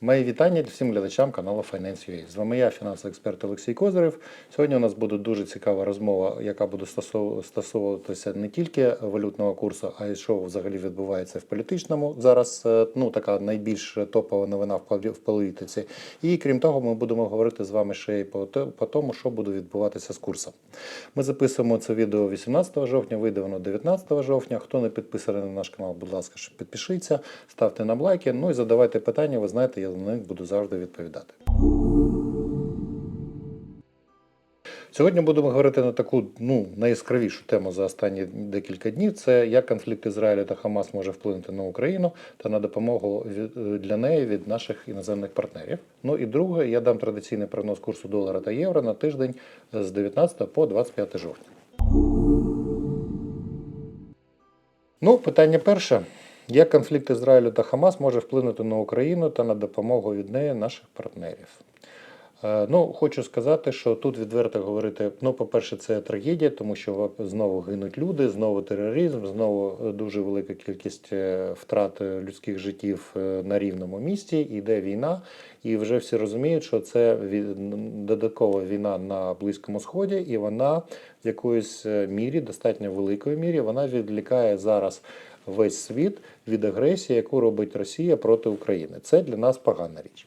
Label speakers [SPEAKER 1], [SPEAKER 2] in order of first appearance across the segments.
[SPEAKER 1] Мої вітання всім глядачам каналу Finance.ua. З вами я, фінансовий експерт Олексій Козирев. Сьогодні у нас буде дуже цікава розмова, яка буде стосовуватися не тільки валютного курсу, а й що взагалі відбувається в політичному. Зараз е, ну, така найбільш топова новина в політиці. І крім того, ми будемо говорити з вами ще й по, тому, що буде відбуватися з курсом. Ми записуємо це відео 18 жовтня, вийде воно 19 жовтня. Хто не підписаний на наш канал, будь ласка, підпишіться, ставте нам лайки, ну і задавайте питання. Ви знаєте, я на них буду завжди відповідати. Сьогодні будемо говорити на таку ну, найяскравішу тему за останні декілька днів. Це як конфлікт Ізраїля та Хамас може вплинути на Україну та на допомогу для неї від наших іноземних партнерів. Ну і друге, я дам традиційний прогноз курсу долара та євро на тиждень з 19 по 25 жовтня. Ну, питання перше. Як конфлікт Ізраїлю та Хамас може вплинути на Україну та на допомогу від неї наших партнерів? Е, Ну, хочу сказати, що тут відверто говорити, ну, по-перше, це трагедія, тому що знову гинуть люди, знову тероризм, знову е, дуже велика кількість е, втрат людських життів на рівному місці, йде війна, і вже всі розуміють, що це додаткова війна на Близькому Сході, і вона в якоїсь мірі, достатньо великої мірі, вона відлікає зараз весь світ від агресії, яку робить Росія проти України. Це для нас погана річ.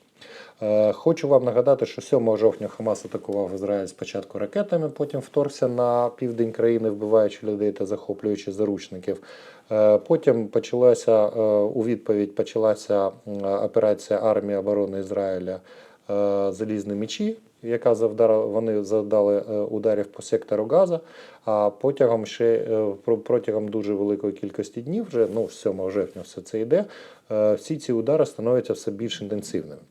[SPEAKER 1] Е, Хочу вам нагадати, що 7 жовтня Хамас атакував Ізраїль спочатку ракетами, потім вторгся на південь країни, вбиваючи людей та захоплюючи заручників. Е, Потім почалася е, у відповідь почалася операція армії оборони Ізраїля Залізні мечі, яка завдала, вони завдали е, ударів по сектору Газа. А потягом ще е, про- протягом дуже великої кількості днів, вже ну з 7 жовтня все це йде. е, Всі ці удари становляться все більш інтенсивними.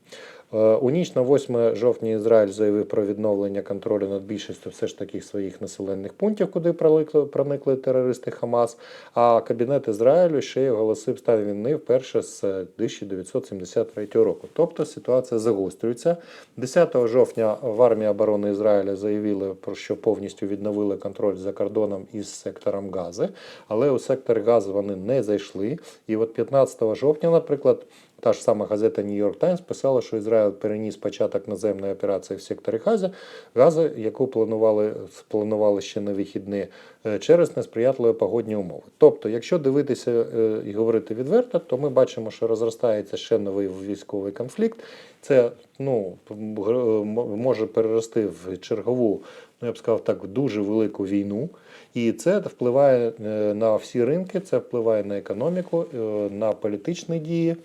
[SPEAKER 1] Е, У ніч на 8 жовтня Ізраїль заявив про відновлення контролю над більшістю все ж таки своїх населених пунктів, куди проникли, терористи Хамас. А кабінет Ізраїлю ще й оголосив стан війни вперше з 1973 року. Тобто ситуація загострюється. 10 жовтня в армії оборони Ізраїля заявили про що повністю відновили контроль за кордоном із сектором Гази, але у сектор Гази вони не зайшли. І от 15 жовтня, наприклад. Та ж сама газета York Times писала, що Ізраїль переніс початок наземної операції в секторі Гази, Гази, яку планували, спланували ще на вихідні е, через несприятливі погодні умови. Тобто, якщо дивитися е, і говорити відверто, то ми бачимо, що розростається ще новий військовий конфлікт. Це ну, може перерости в чергову, ну я б сказав так, дуже велику війну. І це впливає е, на всі ринки, це впливає на економіку, е, на політичні дії е,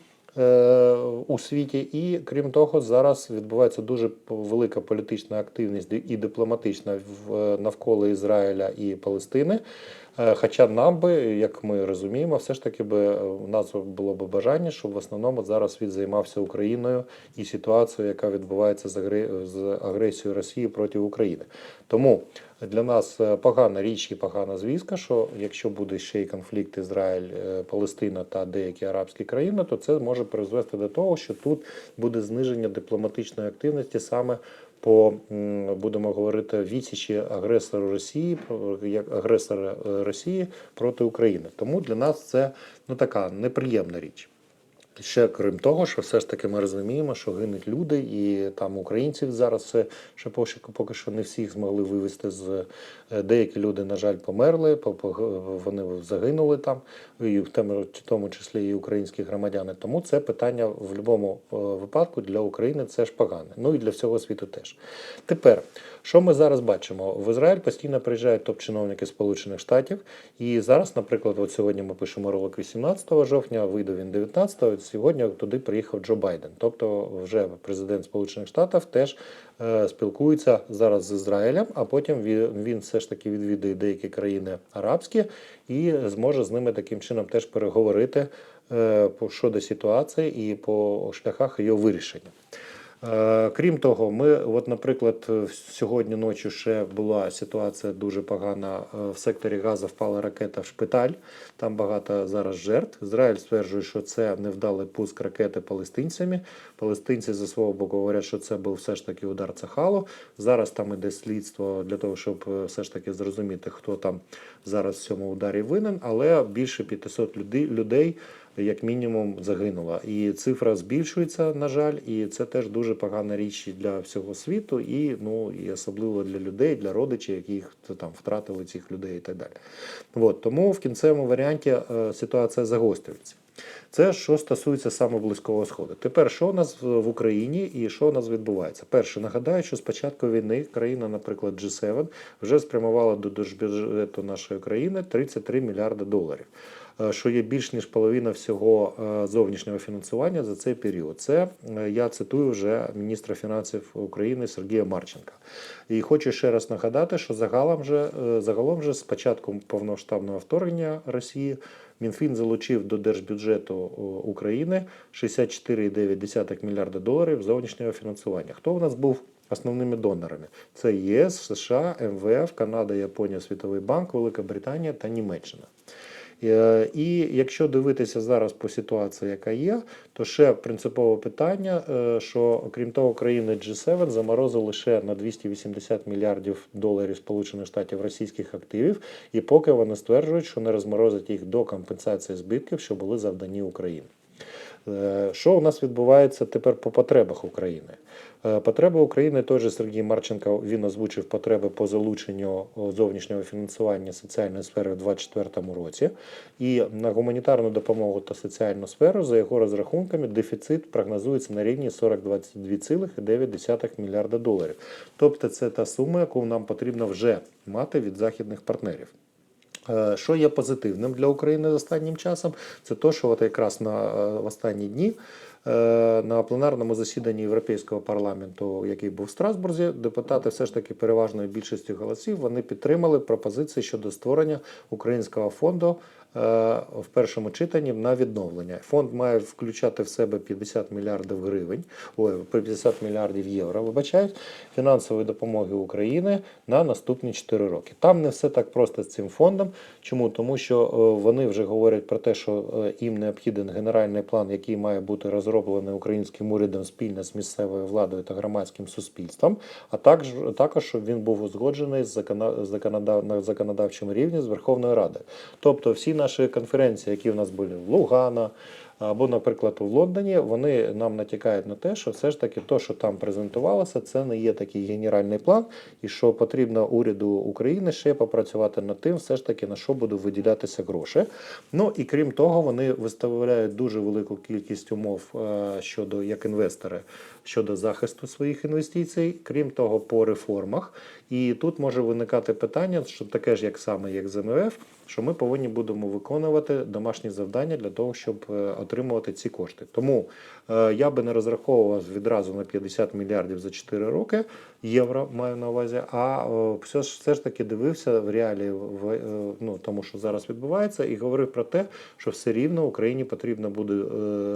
[SPEAKER 1] у світі. І крім того, зараз відбувається дуже велика політична активність і дипломатична в- навколо Ізраїля і Палестини. Е, Хоча нам би, як ми розуміємо, все ж таки би е, у нас було б бажання, щоб в основному зараз світ займався Україною і ситуацією, яка відбувається з агре- з агресією Росії проти України. Тому для нас е, погана річ і погана звістка, що якщо буде ще й конфлікт Ізраїль, Палестина та деякі арабські країни, то це може призвести до того, що тут буде зниження дипломатичної активності саме по будемо говорити відсічі агресору Росії як агресора е, Росії проти України. Тому для нас це ну така неприємна річ. Ще крім того, що все ж таки ми розуміємо, що гинуть люди, і там українців зараз все ще поки, що не всіх змогли вивезти з е, деякі люди, на жаль, померли, по- по- вони загинули там, і в тому, числі і українські громадяни. Тому це питання в будь-якому е, випадку для України це ж погане. Ну і для всього світу теж. Тепер, що ми зараз бачимо? В Ізраїль постійно приїжджають топ-чиновники Сполучених Штатів, і зараз, наприклад, от сьогодні ми пишемо ролик 18 жовтня, вийде він 19 Сьогодні туди приїхав Джо Байден. Тобто, вже президент Сполучених Штатів теж е, спілкується зараз з Ізраїлем, а потім він, він все ж таки відвідує деякі країни арабські і зможе з ними таким чином теж переговорити е, щодо ситуації і по шляхах її вирішення. Е, Крім того, ми, от, наприклад, е, сьогодні ночі ще була ситуація дуже погана. Е, В секторі Газа впала ракета в шпиталь. Там багато зараз жертв. Ізраїль стверджує, що це невдалий пуск ракети палестинцями. Палестинці за свого боку говорять, що це був все ж таки удар Цахалу. Зараз там іде слідство для того, щоб все ж таки зрозуміти, хто там зараз в цьому ударі винен. Але більше 500 людей, людей як мінімум загинула. І цифра збільшується, на жаль, і це теж дуже погана річ для всього світу, і ну і особливо для людей, для родичів, яких там втратили цих людей і так далі. От, тому в кінцевому варіанті е, ситуація загострюється. Це що стосується саме близького сходу. Тепер що у нас в Україні і що у нас відбувається? Перше, нагадаю, що з початку війни країна, наприклад, G7, вже спрямувала до держбюджету нашої країни 33 мільярди доларів. Е, Що є більш ніж половина всього е, зовнішнього фінансування за цей період. Це е, я цитую вже міністра фінансів України Сергія Марченка. І хочу ще раз нагадати, що загалом вже загалом вже з початком повномасштабного вторгнення Росії Мінфін залучив до держбюджету України 64,9 мільярда доларів зовнішнього фінансування. Хто у нас був основними донорами? Це ЄС, США, МВФ, Канада, Японія, Світовий банк, Велика Британія та Німеччина. Е, І якщо дивитися зараз по ситуації, яка є, то ще принципове питання, е, що окрім того, країни G7 заморозили ще на 280 мільярдів доларів Сполучених Штатів російських активів, і поки вони стверджують, що не розморозять їх до компенсації збитків, що були завдані Україні. Е, Що у нас відбувається тепер по потребах України? Е, Потреби України той же Сергій Марченко він озвучив потреби по залученню зовнішнього фінансування соціальної сфери в 2024 році. І на гуманітарну допомогу та соціальну сферу, за його розрахунками, дефіцит прогнозується на рівні 42,9 мільярда доларів. Тобто це та сума, яку нам потрібно вже мати від західних партнерів. Е, Що є позитивним для України останнім часом, це те, що от якраз на е, в останні дні е, на пленарному засіданні Європейського парламенту, який був в Страсбурзі, депутати все ж таки переважною більшістю голосів вони підтримали пропозиції щодо створення українського фонду в першому читанні на відновлення. Фонд має включати в себе 50 мільярдів гривень, ой, 50 мільярдів євро, вибачають, фінансової допомоги України на наступні 4 роки. Там не все так просто з цим фондом. Чому? Тому що е, вони вже говорять про те, що е, їм необхіден генеральний план, який має бути розроблений українським урядом спільно з місцевою владою та громадським суспільством, а також, також щоб він був узгоджений з законодав, на законодавчому рівні з Верховною Радою. Тобто всі наші конференції, які в нас були в Лугана, або, наприклад, у Лондоні, вони нам натякають на те, що все ж таки то, що там презентувалося, це не є такий генеральний план, і що потрібно уряду України ще попрацювати над тим, все ж таки на що будуть виділятися гроші. Ну і крім того, вони виставляють дуже велику кількість умов е, щодо як інвестори щодо захисту своїх інвестицій, крім того, по реформах. І тут може виникати питання, що таке ж як саме як з МВФ, що ми повинні будемо виконувати домашні завдання для того, щоб е, отримувати ці кошти. Тому е, я би не розраховував відразу на 50 мільярдів за 4 роки євро, маю на увазі, а е, все ж все ж таки дивився в реалії в ну тому, що зараз відбувається, і говорив про те, що все рівно Україні потрібно буде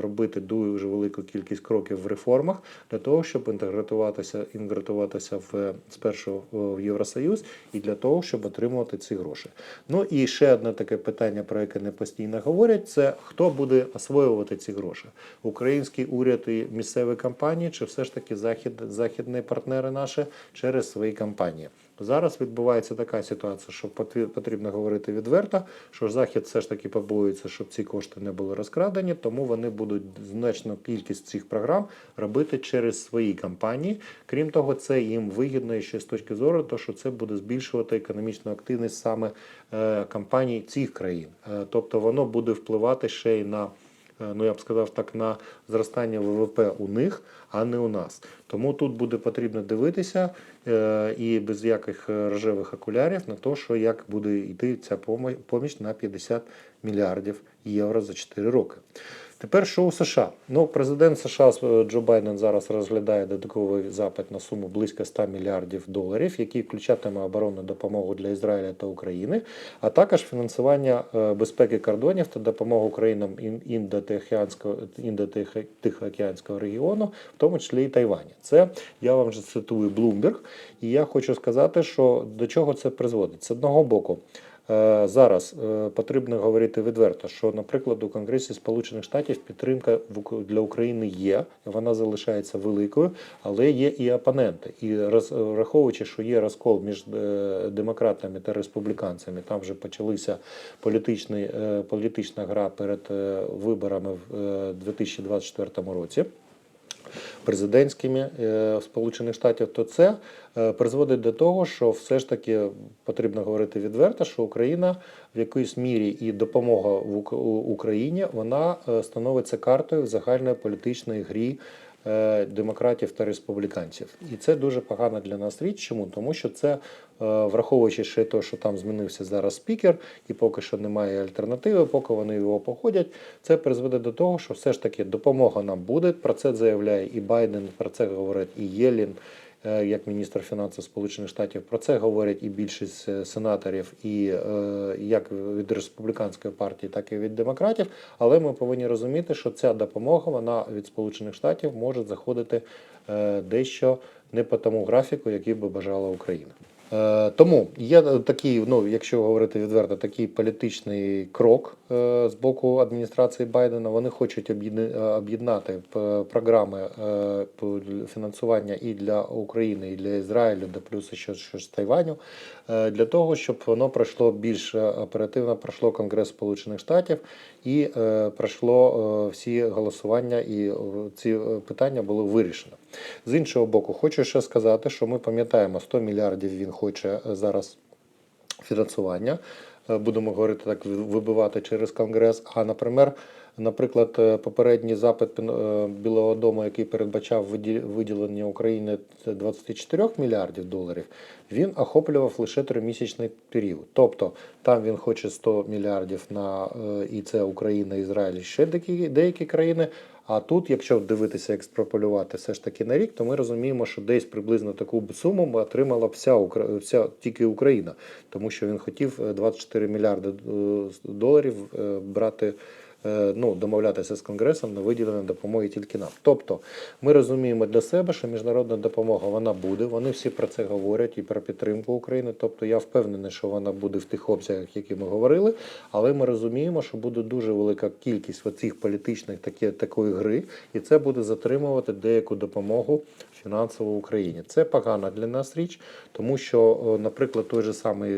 [SPEAKER 1] робити дуже велику кількість кроків в реформах для того, щоб інтегратуватися інтегруватися в спершу в Євросоюз, і для того, щоб отримувати ці гроші. Ну і ще одне таке питання, про яке не постійно говорять: це хто буде освоювати ці гроші? Український уряд і місцеві компанії, чи все ж таки захід, західні партнери наші через свої компанії? Зараз відбувається така ситуація, що потрібно говорити відверто, що Захід все ж таки побоюється, щоб ці кошти не були розкрадені, тому вони будуть значну кількість цих програм робити через свої компанії. Крім того, це їм вигідно ще з точки зору, то що це буде збільшувати економічну активність саме е, компаній цих країн. Е, тобто воно буде впливати ще й на ну я б сказав так, на зростання ВВП у них, а не у нас. Тому тут буде потрібно дивитися е, і без яких е, рожевих окулярів на те, що як буде йти ця поміч на 50 мільярдів євро за 4 роки. Тепер що у США? Ну, президент США е, Джо Байден зараз розглядає додатковий запит на суму близько 100 мільярдів доларів, який включатиме оборонну допомогу для Ізраїля та України, а також фінансування е, безпеки кордонів та допомогу країнам ін- Індо-Тихоокеанського Індо-Тихоокеанського регіону, в тому числі і Тайвані. Це я вам вже цитую Bloomberg, і я хочу сказати, що до чого це призводить. З одного боку. Е, Зараз е, потрібно говорити відверто, що, наприклад, у Конгресі Сполучених Штатів підтримка для України є, вона залишається великою, але є і опоненти. І роз- враховуючи, що є розкол між е, демократами та республіканцями, там вже почалися політичні, політична гра перед виборами в е, 2024 році президентськими е, Сполучених Штатів, то це е, призводить до того, що все ж таки потрібно говорити відверто, що Україна в якійсь мірі і допомога в Україні вона е, становиться картою в загальної політичної грі. е, Демократів та республіканців, і це дуже погана для нас річ. Чому тому, що це е, враховуючи ще те, що там змінився зараз спікер, і поки що немає альтернативи, поки вони його походять, це призведе до того, що все ж таки допомога нам буде. Про це заявляє і Байден, про це говорить і Єлін, як міністр фінансів Сполучених Штатів. Про це говорять і більшість е, сенаторів, і е, як від республіканської партії, так і від демократів. Але ми повинні розуміти, що ця допомога вона від Сполучених Штатів може заходити е, дещо не по тому графіку, який би бажала Україна. Е, Тому є такий, ну якщо говорити відверто, такий політичний крок е, з боку адміністрації Байдена. Вони хочуть е, об'єднати програми фінансування і для України, і для Ізраїлю, де плюс ще з Тайваню, для того, щоб воно пройшло більш оперативно, пройшло Конгрес Сполучених Штатів і е, пройшло е, всі голосування, і е, ці питання були вирішені. З іншого боку, хочу ще сказати, що ми пам'ятаємо, 100 мільярдів він хоче зараз фінансування. Будемо говорити так, вибивати через Конгрес. А, наприклад, наприклад, е, попередній запит е, Білого Дому, який передбачав виді- виділення України 24 мільярдів доларів, він охоплював лише тримісячний період. Тобто там він хоче 100 мільярдів на е, і це Україна, Ізраїль, ще деякі, деякі країни. А тут, якщо дивитися, екстраполювати все ж таки на рік, то ми розуміємо, що десь приблизно таку суму отримала вся, Укра- вся тільки Україна, тому що він хотів е, 24 мільярди доларів брати. Е, Ну, домовлятися з конгресом на виділення допомоги тільки нам. Тобто, ми розуміємо для себе, що міжнародна допомога вона буде. Вони всі про це говорять і про підтримку України. Тобто, я впевнений, що вона буде в тих обсягах, які ми говорили. Але ми розуміємо, що буде дуже велика кількість оцих політичних такі, такої гри, і це буде затримувати деяку допомогу фінансово Україні. Це погана для нас річ, тому що, наприклад, той же самий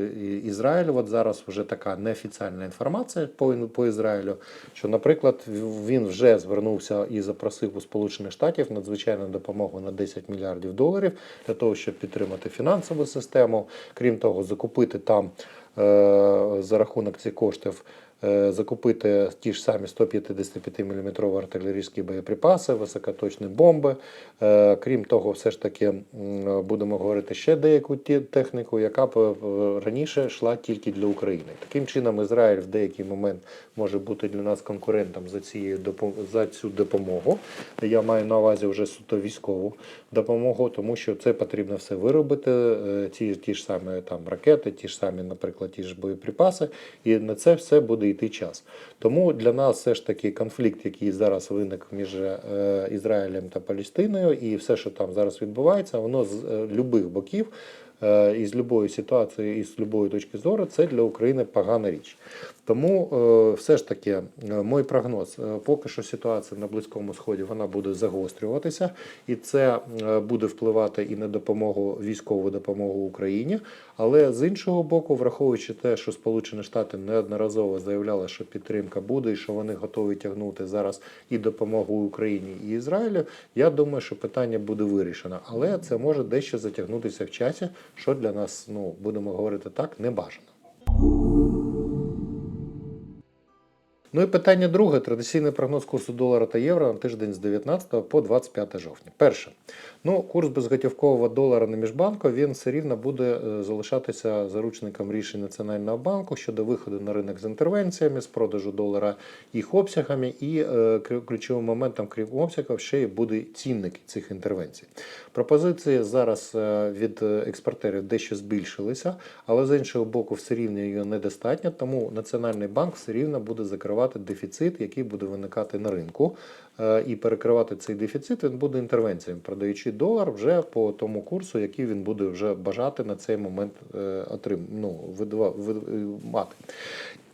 [SPEAKER 1] Ізраїль, от зараз вже така неофіціальна інформація по, по Ізраїлю, що, наприклад, він вже звернувся і запросив у Сполучених Штатів надзвичайну допомогу на 10 мільярдів доларів для того, щоб підтримати фінансову систему. Крім того, закупити там е, за рахунок цих коштів. Е, Закупити ті ж самі 155 мм артилерійські боєприпаси, високоточні бомби. Е, Крім того, все ж таки будемо говорити ще деяку техніку, яка б е, раніше йшла тільки для України. Таким чином, Ізраїль в деякий момент може бути для нас конкурентом за цією за цю допомогу. Я маю на увазі вже суто військову допомогу, тому що це потрібно все виробити. Ті, ті ж самі там ракети, ті ж самі, наприклад, ті ж боєприпаси, і на це все буде йти час. Тому для нас все ж таки конфлікт, який зараз виник між е, Ізраїлем та Палестиною, і все, що там зараз відбувається, воно з е, любих боків. е, І з будь-якої ситуації, з будь-якої точки зору, це для України погана річ. Тому е, все ж таки, е, мій прогноз, е, поки що ситуація на Близькому Сході вона буде загострюватися, і це буде впливати і на допомогу військову допомогу Україні. Але з іншого боку, враховуючи те, що Сполучені Штати неодноразово заявляли, що підтримка буде, і що вони готові тягнути зараз і допомогу Україні і Ізраїлю, я думаю, що питання буде вирішено. Але це може дещо затягнутися в часі, що для нас, ну будемо говорити так, не бажано. Ну і питання друге: традиційний прогноз курсу долара та євро на тиждень з 19 по 25 жовтня. Перше, ну курс безготівкового долара на міжбанку він все рівно буде е, залишатися заручником рішень Національного банку щодо виходу на ринок з інтервенціями, з продажу долара їх обсягами, і е, ключовим моментом, крім обсягів, ще й буде цінник цих інтервенцій. Пропозиції зараз е, від експортерів дещо збільшилися, але з іншого боку, все рівно її недостатньо, тому Національний банк все рівно буде закривати дефіцит, який буде виникати на ринку. Е, і перекривати цей дефіцит, він буде інтервенціями, продаючи долар вже по тому курсу, який він буде вже бажати на цей момент е, отрим, ну, мати.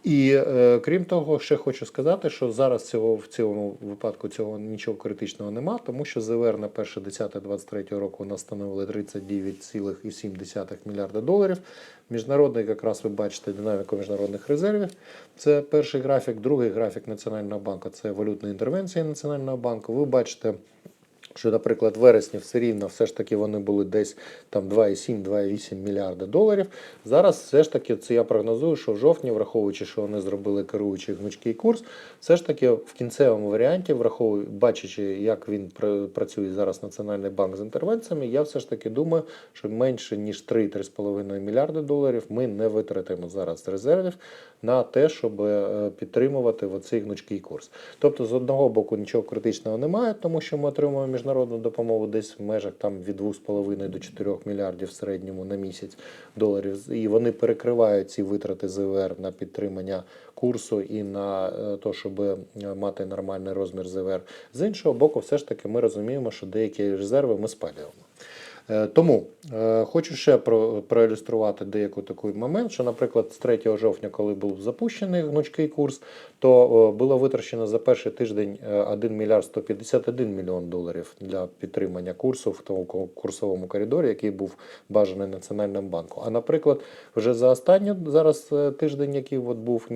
[SPEAKER 1] І е, крім того, ще хочу сказати, що зараз цього в цьому випадку цього нічого критичного нема, тому що ЗВР на 1.10.23 року нас становили 39,7 мільярда доларів. Міжнародний, якраз ви бачите динаміку міжнародних резервів. Це перший графік, другий графік Національного банку це валютні інтервенції Національного банку. Ви бачите. Що, наприклад, в вересні все рівно все ж таки вони були десь там 2,7-2,8 мільярда доларів. Зараз все ж таки це я прогнозую, що в жовтні, враховуючи, що вони зробили керуючий гнучкий курс, все ж таки в кінцевому варіанті, враховуючи, бачачи, як він працює зараз Національний банк з інтервенціями, я все ж таки думаю, що менше ніж 3-3,5 мільярди доларів ми не витратимо зараз резервів на те, щоб е, підтримувати оцей гнучкий курс. Тобто, з одного боку нічого критичного немає, тому що ми отримуємо міжнародну допомогу десь в межах там від 2,5 до 4 мільярдів в середньому на місяць доларів. І вони перекривають ці витрати ЗВР на підтримання курсу і на те, щоб е, мати нормальний розмір ЗВР. З іншого боку, все ж таки ми розуміємо, що деякі резерви ми спалюємо. Е, Тому е, хочу ще про, проілюструвати деяку такий момент, що, наприклад, з 3 жовтня, коли був запущений гнучкий курс, то е, було витрачено за перший тиждень е, 1 мільярд 151 мільйон доларів для підтримання курсу в тому курсовому коридорі, який був бажаний Національним банком. А наприклад, вже за останній зараз тиждень, який от був,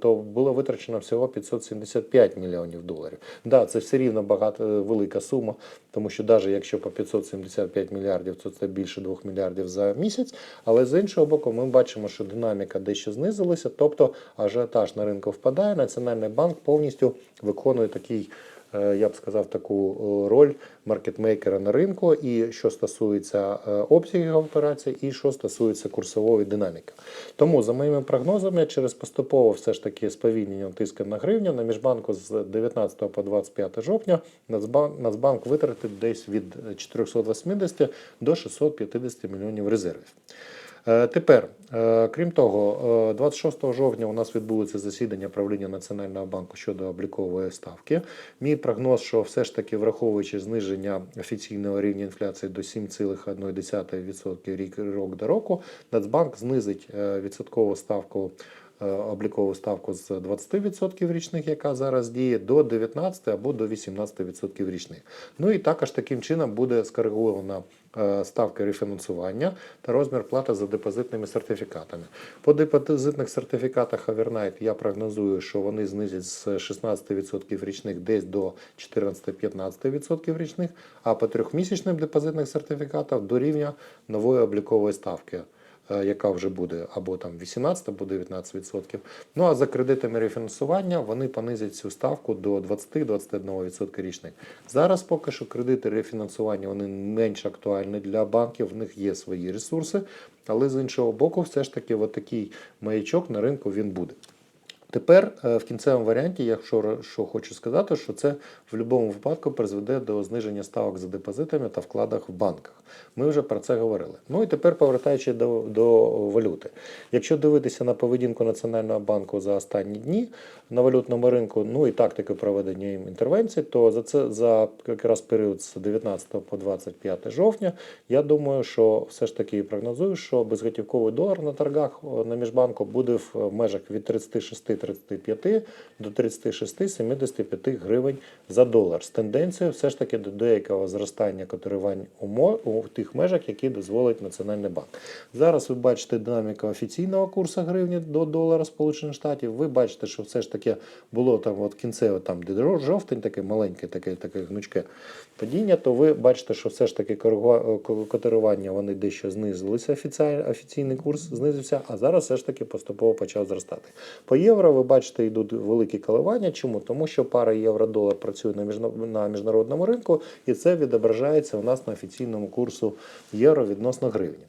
[SPEAKER 1] то було витрачено всього 575 мільйонів доларів. Да, це все рівно багато велика сума, тому що навіть якщо по 575 мільярдів, то це більше 2 мільярдів за місяць. Але з іншого боку, ми бачимо, що динаміка дещо знизилася, тобто ажіотаж на ринку впадає. Національний банк повністю виконує такий. Е, Я б сказав таку е, роль маркетмейкера на ринку, і що стосується е, обсягів операцій, і що стосується курсової динаміки. Тому, за моїми прогнозами, через поступово все ж таки сповільнення тиску на гривню на міжбанку з 19 по 25 жовтня Нацбанк, витратить десь від 480 до 650 мільйонів резервів. Е, Тепер, е, крім того, е, 26 жовтня у нас відбудеться засідання правління Національного банку щодо облікової ставки. Мій прогноз, що все ж таки, враховуючи зниження офіційного рівня інфляції до 7,1% рік рок до року, Нацбанк знизить е, відсоткову ставку. Е, Облікову ставку з 20% річних, яка зараз діє, до 19 або до 18% річних. Ну і також таким чином буде скоригована е, ставка рефінансування та розмір плати за депозитними сертифікатами. По депозитних сертифікатах Overnight я прогнозую, що вони знизять з 16% річних десь до 14-15% річних, а по трьохмісячним депозитних сертифікатах до рівня нової облікової ставки. Е, Яка вже буде або там 18, або 19%. Ну а за кредитами рефінансування вони понизять цю ставку до 20-21% річних. Зараз поки що кредити рефінансування вони менш актуальні для банків, в них є свої ресурси, але з іншого боку, все ж таки, от такий маячок на ринку він буде. Тепер е, в кінцевому варіанті, якщо ро- що хочу сказати, що це в будь-якому випадку призведе до зниження ставок за депозитами та вкладах в банках. Ми вже про це говорили. Ну і тепер повертаючи до, до валюти. Якщо дивитися на поведінку Національного банку за останні дні на валютному ринку, ну і тактику проведення їм інтервенцій, то за це за якраз період з 19 по 25 жовтня, я думаю, що все ж таки прогнозую, що безготівковий долар на торгах на міжбанку буде в межах від 36-35 до 36-75 гривень за долар з тенденцією все ж таки до деякого зростання котирувань у тих межах, які дозволить Національний банк. Зараз ви бачите динаміку офіційного курсу гривні до долара Сполучених Штатів. Ви бачите, що все ж таки було там от кінцево, там де жовтень, таке маленьке, таке, таке гнучке падіння, то ви бачите, що все ж таки котирування вони дещо знизилися. Офіційний курс знизився, а зараз все ж таки поступово почав зростати. По євро ви бачите, йдуть великі коливання. Чому? Тому що пара євро-долар працює на міжнародному ринку, і це відображається у нас на офіційному курсу євро відносно гривні.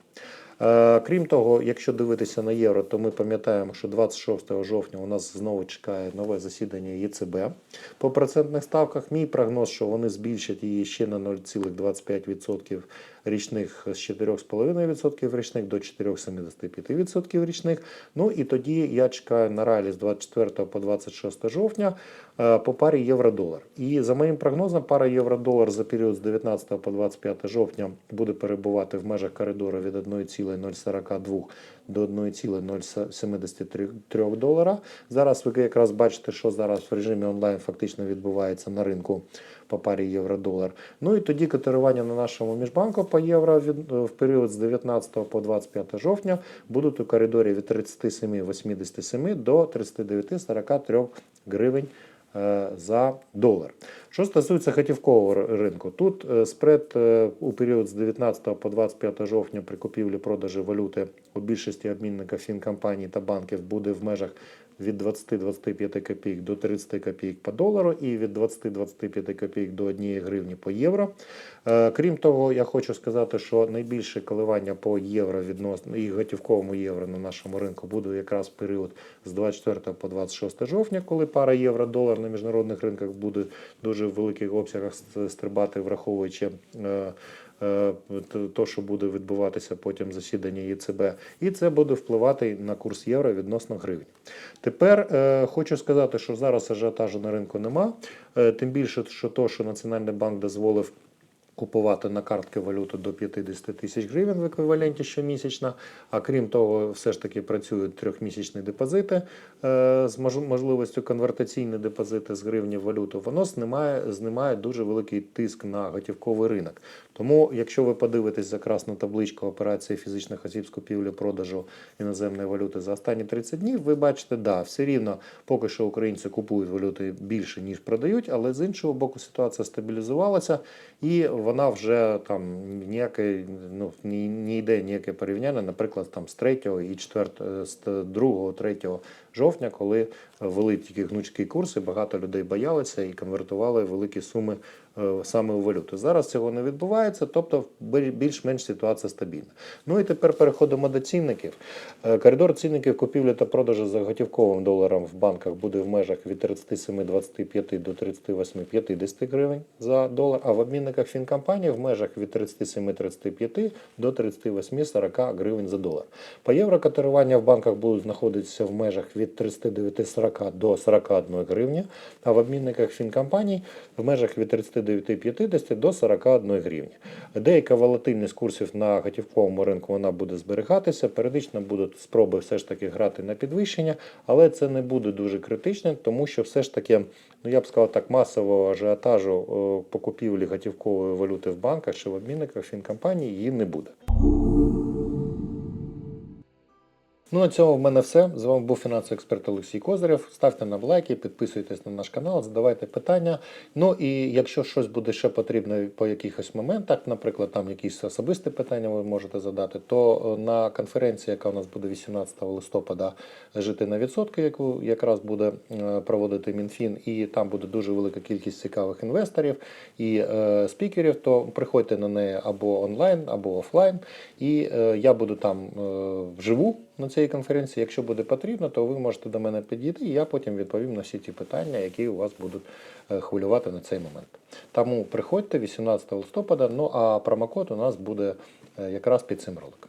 [SPEAKER 1] Е, Крім того, якщо дивитися на євро, то ми пам'ятаємо, що 26 жовтня у нас знову чекає нове засідання ЄЦБ по процентних ставках. Мій прогноз, що вони збільшать її ще на 0,25% річних з 4,5% річних до 4,75% річних. Ну і тоді я чекаю на ралі з 24 по 26 жовтня е, по парі євро-долар. І за моїм прогнозом, пара євро-долар за період з 19 по 25 жовтня буде перебувати в межах коридору від 1,042 до 1,073 долара. Зараз ви якраз бачите, що зараз в режимі онлайн фактично відбувається на ринку по парі євро-долар. Ну і тоді котирування на нашому міжбанку по євро в період з 19 по 25 жовтня будуть у коридорі від 37,87 до 39,43 гривень е, за долар. Що стосується готівкового ринку, тут е, спред е, у період з 19 по 25 жовтня при купівлі-продажі валюти у більшості обмінників фінкомпаній та банків буде в межах від 20-25 копійок до 30 копійок по долару і від 20-25 копійок до 1 гривні по євро. Е, Крім того, я хочу сказати, що найбільше коливання по євро відносно і готівковому євро на нашому ринку буде якраз період з 24 по 26 жовтня, коли пара євро-долар на міжнародних ринках буде дуже в великих обсягах стрибати, враховуючи. Е, То, що буде відбуватися потім засідання ЄЦБ, і це буде впливати на курс євро відносно гривні. Тепер е, хочу сказати, що зараз ажіотажу на ринку нема. Е, тим більше, що то, що Національний банк дозволив купувати на картки валюту до 50 тисяч гривень в еквіваленті щомісячно. А крім того, все ж таки працюють трьохмісячні депозити з мож- можливістю конвертаційні депозити з гривні в валюту. Воно знімає, знімає дуже великий тиск на готівковий ринок. Тому, якщо ви подивитесь якраз на табличку операції фізичних осіб з купівлі-продажу іноземної валюти за останні 30 днів, ви бачите, да, все рівно поки що українці купують валюти більше, ніж продають, але з іншого боку ситуація стабілізувалася і вона вже там ніяке, ну, ні, йде ніяке порівняння, наприклад, там з 3 і 4, з 2, 3 жовтня, коли ввели тільки гнучкі курси, багато людей боялися і конвертували великі суми е, саме у валюту. Зараз цього не відбувається, тобто більш-менш ситуація стабільна. Ну і тепер переходимо до цінників. Е, Коридор цінників купівлі та продажу за готівковим доларом в банках буде в межах від 37,25 до 38,50 гривень за долар, а в обмінниках фінкомпаній в межах від 37,35 до 38,40 гривень за долар. По євро котирування в банках будуть знаходитися в межах від 39,40 до 41 гривні, а в обмінниках фінкомпаній в межах від 39,50 до 41 гривні. Деяка волатильність курсів на готівковому ринку вона буде зберігатися. Періодично будуть спроби все ж таки грати на підвищення, але це не буде дуже критично, тому що все ж таки, ну я б сказав так, масового ажіотажу покупівлі по готівкової валюти в банках чи в обмінниках фінкомпанії її не буде. Ну, на цьому в мене все. З вами був фінансовий експерт Олексій Козирєв. Ставте нам лайки, підписуйтесь на наш канал, задавайте питання. Ну і якщо щось буде ще потрібно по якихось моментах, наприклад, там якісь особисті питання ви можете задати, то е, на конференції, яка у нас буде 18 листопада, жити на відсотки, яку якраз буде е, проводити МінФін, і там буде дуже велика кількість цікавих інвесторів і е, спікерів, то приходьте на неї або онлайн, або офлайн. І е, я буду там е, вживу на цій конференції. Якщо буде потрібно, то ви можете до мене підійти, і я потім відповім на всі ті питання, які у вас будуть е, хвилювати на цей момент. Тому приходьте 18 листопада. Ну а промокод у нас буде е, якраз під цим роликом.